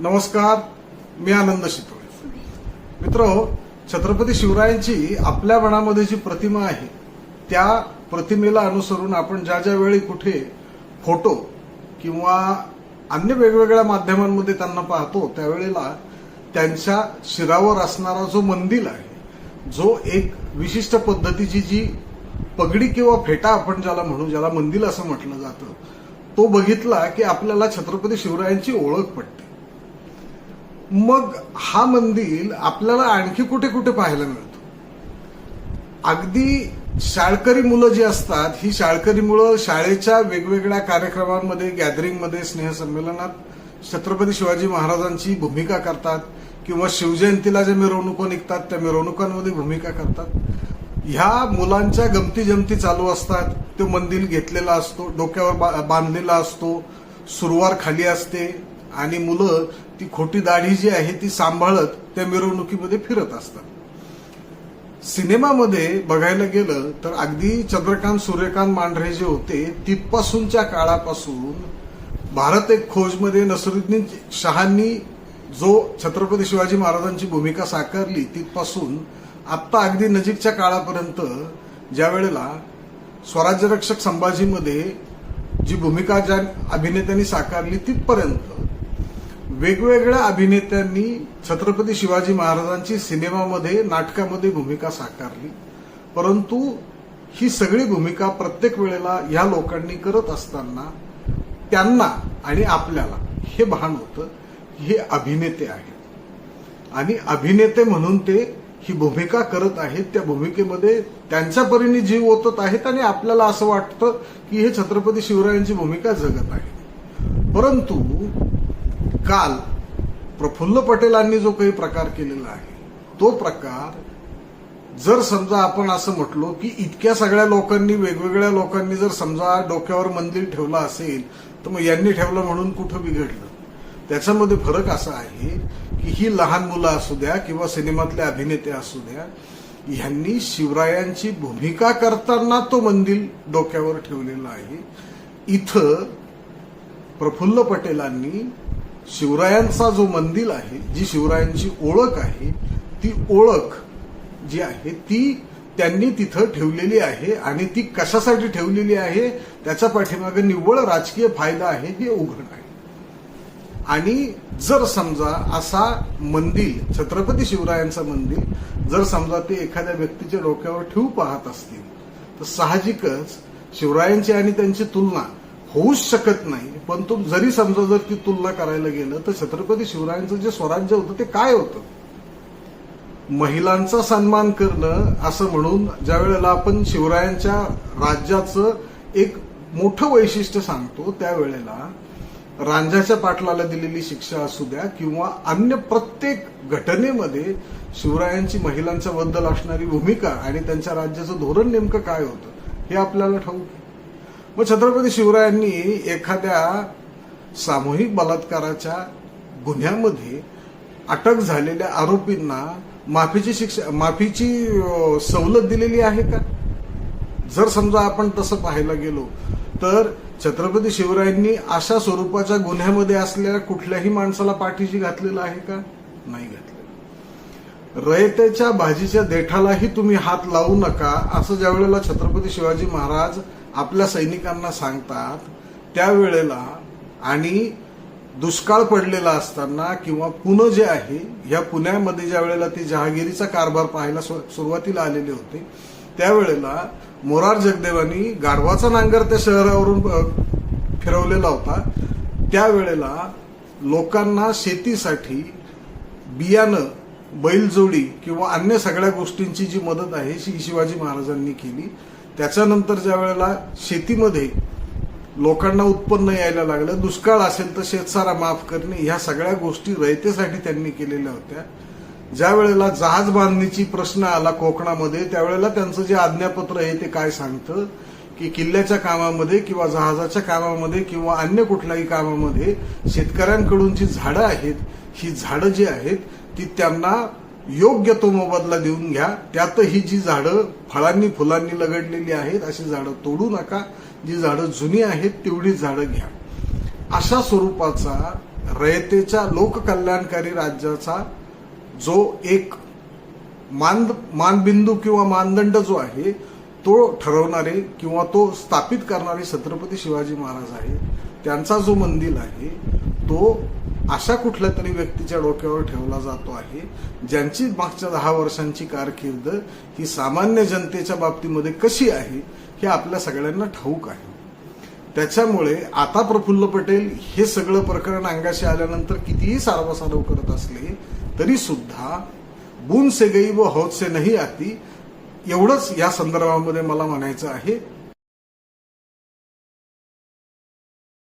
नमस्कार मी आनंद शितोळे. मित्र छत्रपती शिवरायांची आपल्या मनामध्ये जी प्रतिमा आहे त्या प्रतिमेला अनुसरून आपण ज्या ज्या वेळी कुठे फोटो किंवा अन्य वेगवेगळ्या माध्यमांमध्ये त्यांना पाहतो त्यावेळेला त्यांच्या शिरावर असणारा जो मंदिर आहे जो एक विशिष्ट पद्धतीची जी पगडी किंवा फेटा आपण ज्याला म्हणू ज्याला मंदिर असं म्हटलं जातं तो बघितला की आपल्याला छत्रपती शिवरायांची ओळख पडते मग हा मंदिर आपल्याला आणखी कुठे कुठे पाहायला मिळतो? अगदी शाळकरी मुलं जी असतात ही शाळकरी मुलं शाळेच्या वेगवेगळ्या कार्यक्रमांमध्ये गॅदरिंगमध्ये स्नेहसंमेलनात छत्रपती शिवाजी महाराजांची भूमिका करतात किंवा शिवजयंतीला ज्या मिरवणुका निघतात त्या मिरवणुकांमध्ये भूमिका करतात. ह्या मुलांच्या गमती जमती चालू असतात. तो मंदिर घेतलेला असतो डोक्यावर बा- बांधलेला असतो सुरुवार खाली असते आणि मुलं ती खोटी दाढी जी आहे ती सांभाळत त्या मिरवणुकीमध्ये फिरत असतात. सिनेमामध्ये बघायला गेलं तर अगदी चंद्रकांत सूर्यकांत मांढरे जे होते तिथपासूनच्या काळापासून भारत एक खोजमध्ये नसरुद्दीन शहांनी जो छत्रपती शिवाजी महाराजांची भूमिका साकारली तिथपासून आत्ता अगदी नजीकच्या काळापर्यंत ज्या वेळेला स्वराज्यरक्षक संभाजीमध्ये जी भूमिका ज्या अभिनेत्यांनी साकारली तिथपर्यंत वेगवेगळ्या अभिनेत्यांनी छत्रपती शिवाजी महाराजांची सिनेमामध्ये नाटकामध्ये भूमिका साकारली. परंतु ही सगळी भूमिका प्रत्येक वेळेला या लोकांनी करत असताना त्यांना आणि आपल्याला हे भान होतं की हे अभिनेते आहेत. आणि अभिनेते म्हणून ते ही भूमिका करत आहेत. त्या भूमिकेमध्ये त्यांच्या परीने जीव ओतत आहेत आणि आपल्याला असं वाटतं की हे छत्रपती शिवरायांची भूमिका जगत आहे परंतु काल प्रफुल्ल पटेलांनी जो काही प्रकार केलेला आहे तो प्रकार जर समजा आपण असं म्हटलो की इतक्या सगळ्या लोकांनी वेगवेगळ्या लोकांनी जर समजा डोक्यावर मंदिर ठेवलं असेल तर मग यांनी ठेवलं म्हणून कुठं बिघडलं? त्याच्यामध्ये फरक असा आहे की ही लहान मुलं असू द्या किंवा सिनेमातले अभिनेते असू द्या ह्यांनी शिवरायांची भूमिका करताना तो मंदिर डोक्यावर ठेवलेला आहे. इथं प्रफुल्ल पटेलांनी शिवरायांचा जो मंदिर आहे जी शिवरायांची ओळख आहे ती ओळख जी आहे ती त्यांनी तिथं ठेवलेली आहे आणि ती कशासाठी ठेवलेली आहे त्याच्या पाठीमागे निव्वळ राजकीय फायदा आहे हे उघड आहे. आणि जर समजा असा मंदिर छत्रपती शिवरायांचा मंदिर जर समजा ते एखाद्या व्यक्तीच्या डोक्यावर ठेवू पाहत असतील तर साहजिकच शिवरायांची आणि त्यांची तुलना होऊच शकत नाही पण तो जरी समजा जर ती तुलना करायला गेलं तर छत्रपती शिवरायांचं जे स्वराज्य होतं ते काय होतं महिलांचा सन्मान करणं असं म्हणून ज्या वेळेला आपण शिवरायांच्या राज्याचं एक मोठं वैशिष्ट्य सांगतो त्यावेळेला रांजाच्या पाटलाला दिलेली शिक्षा असू द्या किंवा अन्य प्रत्येक घटनेमध्ये शिवरायांची महिलांच्या बद्दल असणारी भूमिका आणि त्यांच्या राज्याचं धोरण नेमकं काय होतं हे आपल्याला ठाऊक आहे. मग छत्रपती शिवरायांनी एखाद्या सामूहिक बलात्काराच्या गुन्ह्यामध्ये अटक झालेल्या आरोपींना माफीची शिक्षा माफीची सवलत दिलेली आहे का? जर समजा आपण तसं पाहायला गेलो तर छत्रपती शिवरायांनी अशा स्वरूपाच्या गुन्ह्यामध्ये असलेल्या कुठल्याही माणसाला पाठीशी घातलेलं आहे का? नाही घातलेलं. रयतेच्या भाजीच्या देठालाही तुम्ही हात लावू नका असं ज्या वेळेला छत्रपती शिवाजी महाराज आपल्या सैनिकांना सांगतात त्यावेळेला आणि दुष्काळ पडलेला असताना किंवा पुणे जे आहे या पुण्यामध्ये ज्या वेळेला ते जहागिरीचा कारभार पाहायला सुरुवातीला आलेले होते त्यावेळेला मोरार जगदेवानी गाढवाचा नांगर त्या शहरावरून फिरवलेला होता. त्यावेळेला लोकांना शेतीसाठी बियाणं बैलजोडी किंवा अन्य सगळ्या गोष्टींची जी मदत आहे ती शिवाजी महाराजांनी केली. त्याच्यानंतर ज्या वेळेला शेतीमध्ये लोकांना उत्पन्न यायला लागलं दुष्काळ असेल तर शेतसारा माफ करणे ह्या सगळ्या गोष्टी रयतेसाठी त्यांनी केलेल्या होत्या. ज्या वेळेला जहाज बांधणीची प्रश्न आला कोकणामध्ये त्यावेळेला त्यांचं जे आज्ञापत्र आहे ते काय सांगतं? की किल्ल्याच्या कामामध्ये किंवा जहाजाच्या कामामध्ये किंवा अन्य कुठल्याही कामामध्ये शेतकऱ्यांकडून जी झाडं आहेत ही झाडं जी आहेत ती त्यांना योग्य तो मोबदला देऊन घ्या. त्यात ही जी झाडं फळांनी फुलांनी लगडलेली आहेत अशी झाडं तोडू नका. जी झाडं जुनी आहेत तेवढीच झाडं घ्या. अशा स्वरूपाचा रयतेच्या लोककल्याणकारी राज्याचा जो एक मान मानबिंदू किंवा मानदंड जो आहे तो ठरवणारे किंवा तो स्थापित करणारे छत्रपती शिवाजी महाराज आहे त्यांचा जो मंदिर आहे तो अशा कुठल्या तरी व्यक्तीच्या डोक्यावर ठेवला जातो आहे ज्यांची मागच्या दहा वर्षांची कारकीर्द ही सामान्य जनतेच्या बाबतीमध्ये कशी आहे हे आपल्या सगळ्यांना ठाऊक आहे. त्याच्यामुळे आता प्रफुल्ल पटेल हे सगळं प्रकरण अंगाशी आल्यानंतर कितीही सारवासारव करत असले तरी सुद्धा बुन से गई व हौद से नाही आती एवढंच या संदर्भामध्ये मला म्हणायचं आहे.